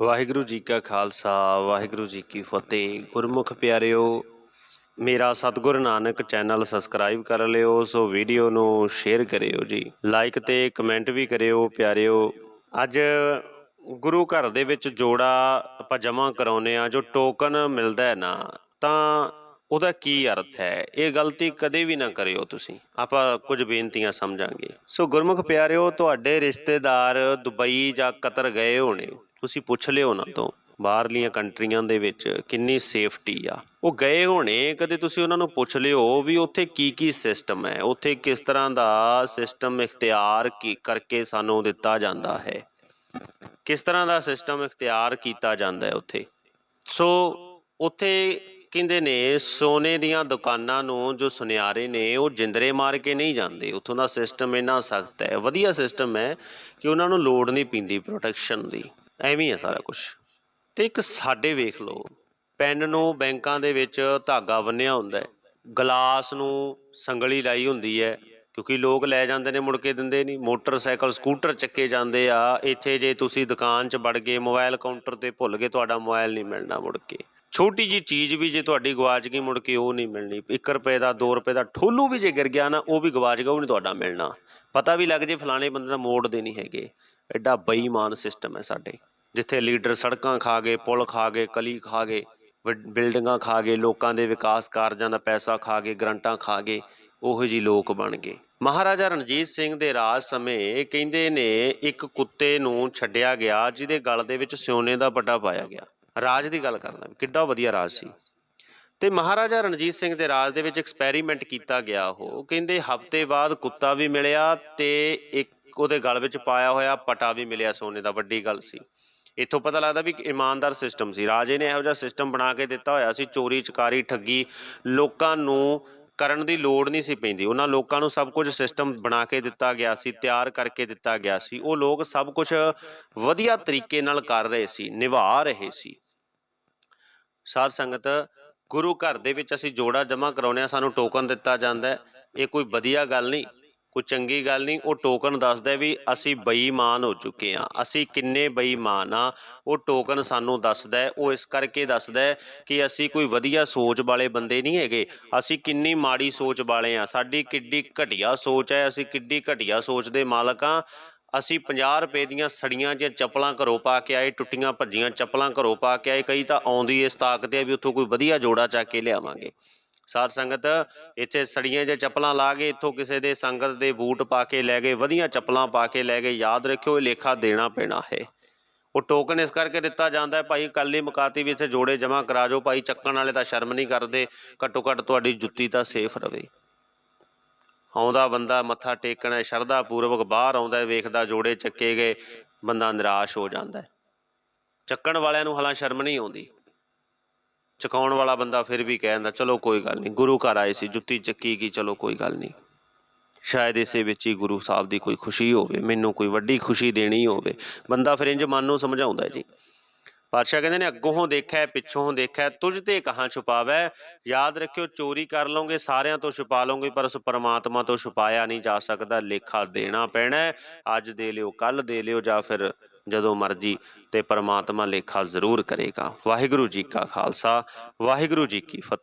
ਵਾਹਿਗੁਰੂ ਜੀ ਕਾ ਖਾਲਸਾ, ਵਾਹਿਗੁਰੂ ਜੀ ਕੀ ਫਤਿਹ। ਗੁਰਮੁਖ ਪਿਆਰਿਓ, ਮੇਰਾ ਸਤਿਗੁਰ ਨਾਨਕ ਚੈਨਲ ਸਬਸਕ੍ਰਾਈਬ ਕਰ ਲਿਓ, ਸੋ ਵੀਡੀਓ ਨੂੰ ਸ਼ੇਅਰ ਕਰਿਓ ਜੀ। ਲਾਈਕ ਤੇ ਕਮੈਂਟ ਵੀ ਕਰਿਓ ਪਿਆਰਿਓ। ਅੱਜ ਗੁਰੂ ਘਰ ਦੇ ਵਿੱਚ ਜੋੜਾ ਆਪਾਂ ਜਮ੍ਹਾਂ ਕਰਾਉਨੇ ਆ ਜੋ ਟੋਕਨ ਮਿਲਦਾ ਹੈ ਨਾ, ਤਾਂ ਉਹਦਾ ਕੀ ਅਰਥ ਹੈ? ਇਹ ਗਲਤੀ ਕਦੇ ਵੀ ਨਾ ਕਰਿਓ ਤੁਸੀਂ। ਆਪਾਂ ਕੁਝ ਬੇਨਤੀਆਂ ਸਮਝਾਂਗੇ। ਸੋ ਗੁਰਮੁਖ ਪਿਆਰਿਓ, ਤੁਹਾਡੇ ਰਿਸ਼ਤੇਦਾਰ ਦੁਬਈ ਜਾਂ ਕਤਰ ਗਏ ਹੋਣੇ ਤੁਸੀਂ ਪੁੱਛ ਲਿਓ ਉਹਨਾਂ ਤੋਂ, ਬਾਹਰਲੀਆਂ ਕੰਟਰੀਆਂ ਦੇ ਵਿੱਚ ਕਿੰਨੀ ਸੇਫਟੀ ਆ। ਉਹ ਗਏ ਹੋਣੇ, ਕਦੇ ਤੁਸੀਂ ਉਹਨਾਂ ਨੂੰ ਪੁੱਛ ਲਿਓ ਵੀ ਉੱਥੇ ਕੀ ਕੀ ਸਿਸਟਮ ਹੈ, ਉੱਥੇ ਕਿਸ ਤਰ੍ਹਾਂ ਦਾ ਸਿਸਟਮ ਇਖਤਿਆਰ ਕੀ ਕਰਕੇ ਸਾਨੂੰ ਦਿੱਤਾ ਜਾਂਦਾ ਹੈ। ਕਿਸ ਤਰ੍ਹਾਂ ਦਾ ਸਿਸਟਮ ਇਖਤਿਆਰ ਕੀਤਾ ਜਾਂਦਾ ਹੈ ਉੱਥੇ। ਸੋ ਉੱਥੇ ਕਹਿੰਦੇ ਨੇ ਸੋਨੇ ਦੀਆਂ ਦੁਕਾਨਾਂ ਨੂੰ ਜੋ ਸੁਨਿਆਰੇ ਨੇ, ਉਹ ਜਿੰਦਰੇ ਮਾਰ ਕੇ ਨਹੀਂ ਜਾਂਦੇ। ਉੱਥੋਂ ਦਾ ਸਿਸਟਮ ਇੰਨਾ ਸਖਤ ਹੈ, ਵਧੀਆ ਸਿਸਟਮ ਹੈ ਕਿ ਉਹਨਾਂ ਨੂੰ ਲੋੜ ਨਹੀਂ ਪੈਂਦੀ ਪ੍ਰੋਟੈਕਸ਼ਨ ਦੀ। ਐਵੇਂ ਆ ਸਾਰਾ ਕੁਝ ਤੇ ਇੱਕ ਸਾਡੇ ਵੇਖ ਲਓ, ਪੈਨ ਨੂੰ ਬੈਂਕਾਂ ਦੇ ਵਿੱਚ ਧਾਗਾ ਬੰਨਿਆ ਹੁੰਦਾ ਹੈ। ਗਲਾਸ ਨੂੰ ਸੰਗਲੀ ਲਾਈ ਹੁੰਦੀ ਹੈ, ਕਿਉਂਕਿ ਲੋਕ ਲੈ ਜਾਂਦੇ ਨੇ, ਮੁੜ ਕੇ ਦਿੰਦੇ ਨਹੀਂ। ਮੋਟਰਸਾਈਕਲ, ਸਕੂਟਰ ਚੱਕੇ ਜਾਂਦੇ ਆ। ਇੱਥੇ ਜੇ ਤੁਸੀਂ ਦੁਕਾਨ 'ਚ ਵੜ ਗਏ ਮੋਬਾਈਲ ਕਾਊਂਟਰ ਤੇ ਭੁੱਲ ਗਏ, ਤੁਹਾਡਾ ਮੋਬਾਈਲ ਨਹੀਂ ਮਿਲਣਾ ਮੁੜ ਕੇ। ਛੋਟੀ ਜੀ ਚੀਜ਼ ਵੀ ਜੇ ਤੁਹਾਡੀ ਗਵਾਚ ਗਈ, ਮੁੜ ਕੇ ਉਹ ਨਹੀਂ ਮਿਲਣੀ। 1 ਰੁਪਏ ਦਾ 2 ਰੁਪਏ ਦਾ ਠੋਲੂ ਵੀ ਜੇ ਗਿਰ ਗਿਆ ਨਾ, ਉਹ ਵੀ ਗਵਾਚ ਗਿਆ, ਉਹ ਨਹੀਂ ਤੁਹਾਡਾ ਮਿਲਣਾ। ਪਤਾ ਵੀ ਲੱਗ ਜੇ ਫਲਾਣੇ ਬੰਦੇ ਦਾ ਮੋੜ ਦੇ ਨਹੀਂ ਹੈਗੇ। ਐਡਾ ਬੇਈਮਾਨ ਸਿਸਟਮ ਹੈ ਸਾਡੇ। ਜਿੱਥੇ ਲੀਡਰ ਸੜਕਾਂ ਖਾ ਗਏ, ਪੁਲ ਖਾ ਗਏ, ਕਲੀ ਖਾ ਗਏ ਬਿ- ਬਿਲਡਿੰਗਾਂ ਖਾ ਗਏ, ਲੋਕਾਂ ਦੇ ਵਿਕਾਸ ਕਾਰਜਾਂ ਦਾ ਪੈਸਾ ਖਾ ਗਏ, ਗਰੰਟਾਂ ਖਾ ਗਏ, ਉਹੋ ਜਿਹੀ ਲੋਕ ਬਣ ਗਏ। ਮਹਾਰਾਜਾ ਰਣਜੀਤ ਸਿੰਘ ਦੇ ਰਾਜ ਸਮੇਂ ਕਹਿੰਦੇ ਨੇ, ਇੱਕ ਕੁੱਤੇ ਨੂੰ ਛੱਡਿਆ ਗਿਆ, ਜਿਹਦੇ ਗਲ ਦੇ ਵਿੱਚ ਸਿਉਨੇ ਦਾ ਵੱਡਾ ਪਾਇਆ ਗਿਆ। ਰਾਜ ਦੀ ਗੱਲ ਕਰਦਾ, ਕਿੱਡਾ ਵਧੀਆ ਰਾਜ ਸੀ। ਤੇ ਮਹਾਰਾਜਾ ਰਣਜੀਤ ਸਿੰਘ ਦੇ ਰਾਜ ਦੇ ਵਿੱਚ ਐਕਸਪੈਰੀਮੈਂਟ ਕੀਤਾ ਗਿਆ ਉਹ। ਕਹਿੰਦੇ ਹਫ਼ਤੇ ਬਾਅਦ ਕੁੱਤਾ ਵੀ ਮਿਲਿਆ ਤੇ ਇੱਕ ਉਹਦੇ ਗਲ ਵਿੱਚ ਪਾਇਆ ਹੋਇਆ ਪਟਾ ਵੀ ਮਿਲਿਆ ਸੋਨੇ ਦਾ, ਵੱਡੀ ਗੱਲ ਸੀ। ਇੱਥੋਂ ਪਤਾ ਲੱਗਦਾ ਵੀ ਇਮਾਨਦਾਰ ਸਿਸਟਮ ਸੀ। ਰਾਜੇ ਨੇ ਇਹੋ ਜਿਹਾ ਸਿਸਟਮ ਬਣਾ ਕੇ ਦਿੱਤਾ ਹੋਇਆ ਸੀ ਚੋਰੀ ਚਕਾਰੀ ਠੱਗੀ, ਲੋਕਾਂ ਨੂੰ ਕਰਨ ਦੀ ਲੋੜ ਨਹੀਂ ਸੀ ਪੈਂਦੀ। ਉਹਨਾਂ ਲੋਕਾਂ ਨੂੰ ਸਭ ਕੁਝ ਸਿਸਟਮ ਬਣਾ ਕੇ ਦਿੱਤਾ ਗਿਆ ਸੀ, ਤਿਆਰ ਕਰਕੇ ਦਿੱਤਾ ਗਿਆ ਸੀ। ਉਹ ਲੋਕ ਸਭ ਕੁਝ ਵਧੀਆ ਤਰੀਕੇ ਨਾਲ ਕਰ ਰਹੇ ਸੀ, ਨਿਭਾ ਰਹੇ ਸੀ। ਸਾਧ ਸੰਗਤ, ਗੁਰੂ ਘਰ ਦੇ ਵਿੱਚ ਅਸੀਂ ਜੋੜਾ ਜਮ੍ਹਾਂ ਕਰਾਉਂਦੇ ਆ ਸਾਨੂੰ ਟੋਕਨ ਦਿੱਤਾ ਜਾਂਦਾ ਹੈ। ਇਹ ਕੋਈ ਵਧੀਆ ਗੱਲ ਨਹੀਂ। ਕੋਈ ਚੰਗੀ ਗੱਲ ਨਹੀਂ, ਉਹ ਟੋਕਨ ਦੱਸਦਾ ਵੀ ਅਸੀਂ ਬੇਈਮਾਨ ਹੋ ਚੁੱਕੇ ਆ ਅਸੀਂ ਕਿੰਨੇ ਬੇਈਮਾਨ ਆ ਉਹ ਟੋਕਨ ਸਾਨੂੰ ਦੱਸਦਾ ਉਹ ਇਸ ਕਰਕੇ ਦੱਸਦਾ ਕਿ ਅਸੀਂ ਕੋਈ ਵਧੀਆ ਸੋਚ ਵਾਲੇ ਬੰਦੇ ਨਹੀਂ ਹੈਗੇ। ਅਸੀਂ ਕਿੰਨੀ ਮਾੜੀ ਸੋਚ ਵਾਲੇ ਆ ਸਾਡੀ ਕਿੱਡੀ ਘਟੀਆ ਸੋਚ ਹੈ, ਅਸੀਂ ਕਿੱਡੀ ਘਟੀਆ ਸੋਚ ਦੇ ਮਾਲਕ ਆ ਅਸੀਂ 50 ਰੁਪਏ ਦੀਆਂ ਸੜੀਆਂ ਜਿਹੀਆਂ ਚੱਪਲਾਂ ਘਰੋਂ ਪਾ ਕੇ ਆਏ, ਟੁੱਟੀਆਂ ਭੱਜੀਆਂ ਚੱਪਲਾਂ ਘਰੋਂ ਪਾ ਕੇ ਆਏ, ਕਈ ਤਾਂ ਆਉਂਦੀ ਇਸ ਤਾਕਤ ਹੈ ਵੀ ਉੱਥੋਂ ਕੋਈ ਵਧੀਆ ਜੋੜਾ ਚੱਕ ਕੇ ਲਿਆਵਾਂਗੇ। ਸਾਧ ਸੰਗਤ, ਇੱਥੇ ਸੜੀਆਂ ਜੇ ਚੱਪਲਾਂ ਲਾ ਕੇ, ਇੱਥੋਂ ਕਿਸੇ ਦੇ ਸੰਗਤ ਦੇ ਬੂਟ ਪਾ ਕੇ ਲੈ ਗਏ, ਵਧੀਆ ਚੱਪਲਾਂ ਪਾ ਕੇ ਲੈ ਗਏ। ਯਾਦ ਰੱਖਿਓ, ਇਹ ਲੇਖਾ ਦੇਣਾ ਪੈਣਾ ਹੈ। ਉਹ ਟੋਕਨ ਇਸ ਕਰਕੇ ਦਿੱਤਾ ਜਾਂਦਾ ਹੈ, ਭਾਈ ਕੱਲ ਹੀ ਮੁਕਾਤੀ ਵੀ ਇੱਥੇ ਜੋੜੇ ਜਮ੍ਹਾਂ ਕਰਾ ਜਾਓ, ਭਾਈ ਚੱਕਣ ਵਾਲੇ ਤਾਂ ਸ਼ਰਮ ਨਹੀਂ ਕਰਦੇ, ਘੱਟੋ ਘੱਟ ਤੁਹਾਡੀ ਜੁੱਤੀ ਤਾਂ ਸੇਫ ਰਵੇ। ਆਉਂਦਾ ਬੰਦਾ ਮੱਥਾ ਟੇਕਣਾ ਸ਼ਰਧਾ ਪੂਰਵਕ ਬਾਹਰ ਆਉਂਦਾ ਵੇਖਦਾ ਜੋੜੇ ਚੱਕੇ ਗਏ, ਬੰਦਾ ਨਿਰਾਸ਼ ਹੋ ਜਾਂਦਾ ਚੱਕਣ ਵਾਲਿਆਂ ਨੂੰ ਹਲਾਂ ਸ਼ਰਮ ਨਹੀਂ ਆਉਂਦੀ। ਚਕਾਉਣ ਵਾਲਾ ਬੰਦਾ ਫਿਰ ਵੀ ਕਹਿ ਦਿੰਦਾ ਚਲੋ ਕੋਈ ਗੱਲ ਨਹੀਂ, ਗੁਰੂ ਘਰ ਆਏ ਸੀ, ਜੁੱਤੀ ਚੱਕੀ ਗਈ, ਚਲੋ ਕੋਈ ਗੱਲ ਨਹੀਂ। ਸ਼ਾਇਦ ਇਸੇ ਵਿੱਚ ਹੀ ਗੁਰੂ ਸਾਹਿਬ ਦੀ ਕੋਈ ਖੁਸ਼ੀ ਹੋਵੇ, ਮੈਨੂੰ ਕੋਈ ਵੱਡੀ ਖੁਸ਼ੀ ਦੇਣੀ ਹੋਵੇ। ਬੰਦਾ ਫਿਰ ਇੰਜ ਮਨ ਨੂੰ ਸਮਝਾਉਂਦਾ ਜੀ। ਪਾਤਸ਼ਾਹ ਕਹਿੰਦੇ ਨੇ, ਅੱਗੋਂ ਦੇਖਿਆ, ਪਿੱਛੋਂ ਦੇਖਿਆ, ਤੁਝ ਤੇ ਕਹਾਂ ਛੁਪਾਵੈ? ਯਾਦ ਰੱਖਿਓ, ਚੋਰੀ ਕਰ ਲਓਗੇ, ਸਾਰਿਆਂ ਤੋਂ ਛੁਪਾ ਲਓਗੇ, ਪਰ ਉਸ ਪਰਮਾਤਮਾ ਤੋਂ ਛੁਪਾਇਆ ਨਹੀਂ ਜਾ ਸਕਦਾ। ਲੇਖਾ ਦੇਣਾ ਪੈਣਾ ਅੱਜ ਦੇ ਲਿਓ ਕੱਲ ਦੇ ਲਿਓ, ਜਾਂ ਫਿਰ ਜਦੋਂ ਮਰਜ਼ੀ ਤੇ ਪਰਮਾਤਮਾ ਲੇਖਾ ਜ਼ਰੂਰ ਕਰੇਗਾ। ਵਾਹਿਗੁਰੂ ਜੀ ਕਾ ਖਾਲਸਾ, ਵਾਹਿਗੁਰੂ ਜੀ ਕੀ ਫਤਿਹ।